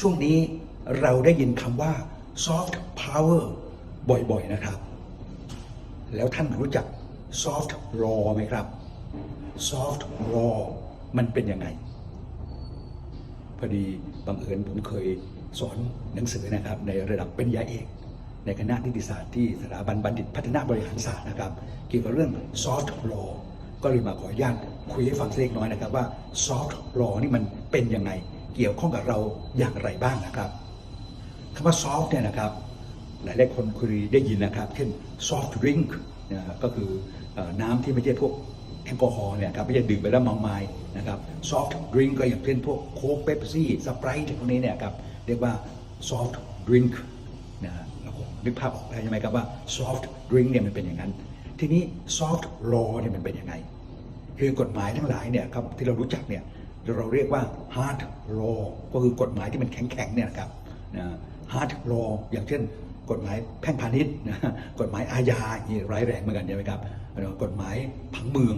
ช่วงนี้เราได้ยินคำว่า soft power บ่อยๆนะครับ แล้วท่านรู้จัก soft law ไหมครับ soft law มันเป็นยังไง พอดีบังเอิญผมเคยสอนหนังสือนะครับ ในระดับปริญญาเอกในคณะนิติศาสตร์ที่สถาบันบัณฑิตพัฒนาบริหารศาสตร์นะครับ เกี่ยวกับเรื่อง soft law ก็เลยมาขออนุญาตคุยให้ฟังเล็กน้อยนะครับว่า soft law นี่มันเป็นยังไง เกี่ยวข้องกับเราอย่างไรบ้างนะครับคำว่า soft เนี่ยนะครับหลายๆคนเคยได้ยินนะครับ เช่น soft drink นะก็คือน้ำที่ไม่ใช่พวกแอลกอฮอล์เนี่ยครับไม่ใช่ดื่มไปแล้วเมาไม้นะครับ soft drink ก็อย่างเช่นพวกโค้กเ e ปซี่สไปร์พวกนี้เนี่ยครับเรียกว่า soft drink นะฮะเราคงนึกภาพออกได้ใช่ไหมครับว่า soft drink เนี่ยมันเป็นอย่างนั้น ทีนี้ soft law เนี่ยมันเป็นยังไงคือกฎหมายทั้งหลายเนี่ยครับที่เรารู้จักเนี่ย เราเรียกว่า hard law ก็คือกฎหมายที่มันแข็งๆเนี่ยนะครับนะ hard law อย่างเช่น กฎหมายแพ่งพาณิชย์นะกฎหมายอาญานี่ร้ายแรงเหมือนกันใช่ไหมครับกฎหมายผังเมือง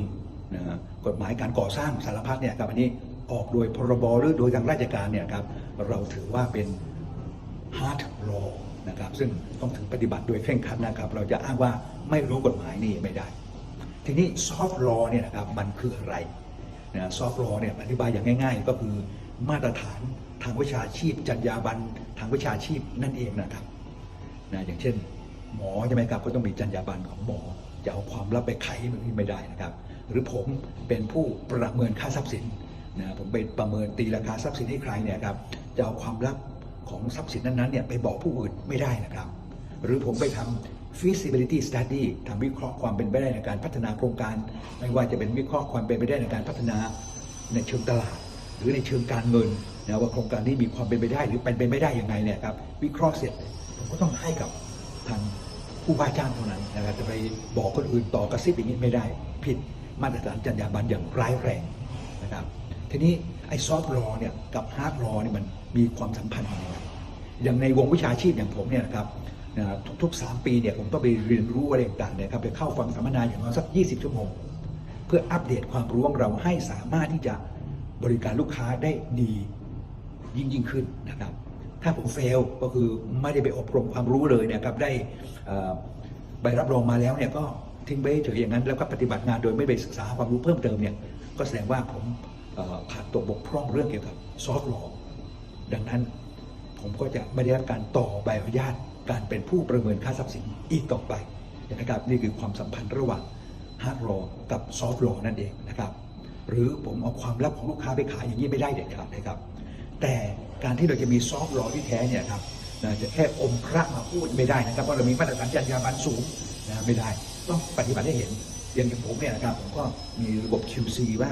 นะกฎหมายการก่อสร้างสารพัดเนี่ยครับอันนี้ออกโดยพรบหรือโดยทางราชการเนี่ยครับเราถือว่าเป็น hard law นะครับซึ่งต้องถึงปฏิบัติโดยเคร่งครัดนะครับ เราจะอ้างว่าไม่รู้กฎหมายนี่ไม่ได้ ทีนี้ soft law เนี่ยนะครับมันคืออะไร นะ soft law เนี่ยอธิบายอย่างง่าย ๆ ก็คือมาตรฐานทางวิชาชีพ จรรยาบรรณทางวิชาชีพนั่นเองนะครับนะอย่างเช่น หมอใช่ไหมครับก็ต้องมีจรรยาบรรณของหมอจะเอาความลับไปไขมันไม่ได้นะครับ หรือผมเป็นผู้ประเมินค่าทรัพย์สินนะผมไปประเมินตีราคาทรัพย์สินให้ใครเนี่ยครับจะเอาความลับของทรัพย์สินนั้นๆเนี่ยไปบอกผู้อื่นไม่ได้นะครับ หรือผมไปทำ feasibility study ทำวิเคราะห์ความเป็นไปได้ในการพัฒนาโครงการ ไม่ว่าจะเป็นวิเคราะห์ความเป็นไปได้ในการพัฒนาในเชิงตลาด หรือในเชิงการเงินนะว่าโครงการนี้มีความเป็นไปได้หรือเป็นไปไม่ได้ยังไงเนี่ยครับวิเคราะห์เสร็จผมก็ต้องให้กับทางผู้ว่าจ้างเท่านั้นนะครับจะไปบอกคนอื่นต่อกระซิบอย่างนี้ไม่ได้ ผิดมาตรฐานจรรยาบรรณอย่างร้ายแรงนะครับทีนี้ไอ้ซอฟต์ลอเนี่ยกับฮาร์ดลอเนี่ยมันมีความสัมพันธ์ยังไงอย่างในวงวิชาชีพอย่างผมเนี่ยนะครับ นะทุกๆ 3 ปีเนี่ยผมต้องไปเรียนรู้อะไรต่างๆเนี่ยครับไปเข้าฟังสัมมนาอย่างน้อยสัก 20 ชั่วโมง เพื่ออัปเดตความรู้ของเราให้สามารถที่จะบริการลูกค้าได้ดียิ่งยิ่งขึ้นนะครับ ถ้าผมเฟลก็คือไม่ได้ไปอบรมความรู้เลยนี่ยครับได้ใบรับรองมาแล้วเนี่ยก็ทิ้งไปเฉยอย่างนั้นแล้วก็ปฏิบัติงานโดยไม่ไปศึกษาความรู้เพิ่มเติมเนี่ยก็แสดงว่าผมขาดตกบกพร่องเรื่องเกี่ยวกับซอฟต์ลอดังนั้นผมก็จะไม่ได้รับการต่อใบอนุญาต การเป็นผู้ประเมินค่าทรัพย์สินอีกต่อไปนะครับนี่คือความสัมพันธ์ระหว่างฮาร์ด w อกับซอฟต์ w อนั่นเองนะครับหรือผมเอาความลับของลูกค้าไปขายอย่างนี้ไม่ได้เด็ดขาดนะครับ แต่การที่เราจะมีซอฟต์ w อที่แท้เนี่ยครับจะแค่อมพระมาพูดไม่ได้นะครับว่าะเรามีมาตรฐานจรรยาบรรณสูงนะไม่ได้ต้องปฏิบัติให้เห็นอย่างอย่างผมเนี่ยนะครับผมก็มีระบบ QC ว่า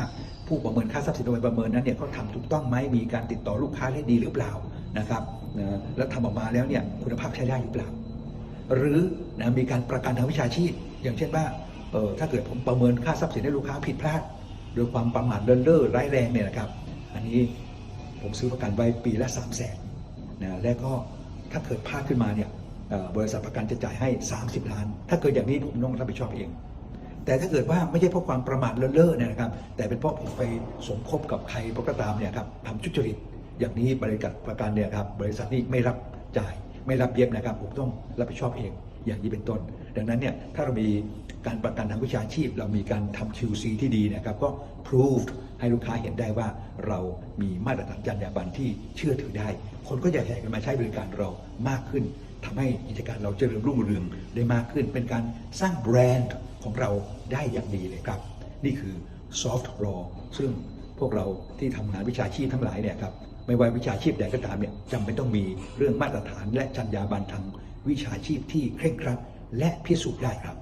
ผู้ประเมินค่าทรัพย์สินโดยประเมินนั้นเนี่ยเขาทำถูกต้องไหมมีการติดต่อลูกค้าได้ดีหรือเปล่า นะครับนะแล้วทำออกมาแล้วเนี่ยคุณภาพใช้ได้หรือเปล่า หรือนะมีการประกันทางวิชาชีพ อย่างเช่นว่าเออถ้าเกิดผมประเมินค่าทรัพย์สินให้ลูกค้าผิดพลาดโดยความประมาทเลินเล่อร้ายแรงเนี่ยนะครับ อันนี้ผมซื้อประกันไว้ปีละ3 0 0แสนนะและก็ถ้าเกิดพลาดขึ้นมาเนี่ยบริษัทประกันจะจ่ายให้ 30 ล้าน ถ้าเกิดอย่างนี้ผมต้องรับผิดชอบเอง แต่ถ้าเกิดว่าไม่ใช่เพราะความประมาทเลินเล่อเนี่ยนะครับ แต่เป็นเพราะผมไปสมคบกับใครก็ตามเนี่ยครับทำทุจริต อย่างนี้บริษัทประกันเนี่ยครับบริษัทนี้ไม่รับจ่าย ไม่รับเย็บนะครับผมต้องรับผิดชอบเองอย่างนี้เป็นต้น ดังนั้นเนี่ยถ้าเรามีการประกันทางวิชาชีพ เรามีการทำ QC ที่ดีนะครับก็ prove ให้ลูกค้าเห็นได้ว่าเรามีมาตรฐานจรรยาบรรณที่เชื่อถือได้ คนก็อยากแห่กันมาใช้บริการเรามากขึ้นทำให้กิจการเราเจริญรุ่งเรืองได้มากขึ้น เป็นการสร้างแบรนด์ของเราได้อย่างดีเลยครับ นี่คือ soft law ซึ่งพวกเราที่ทำงานวิชาชีพทั้งหลายเนี่ยครับ ไม่ว่าวิชาชีพใดก็ตามเนี่ยจำเป็นต้องมีเรื่องมาตรฐานและจรรยาบรรณทางวิชาชีพที่เคร่งครัดและพิสูจน์ได้ครับ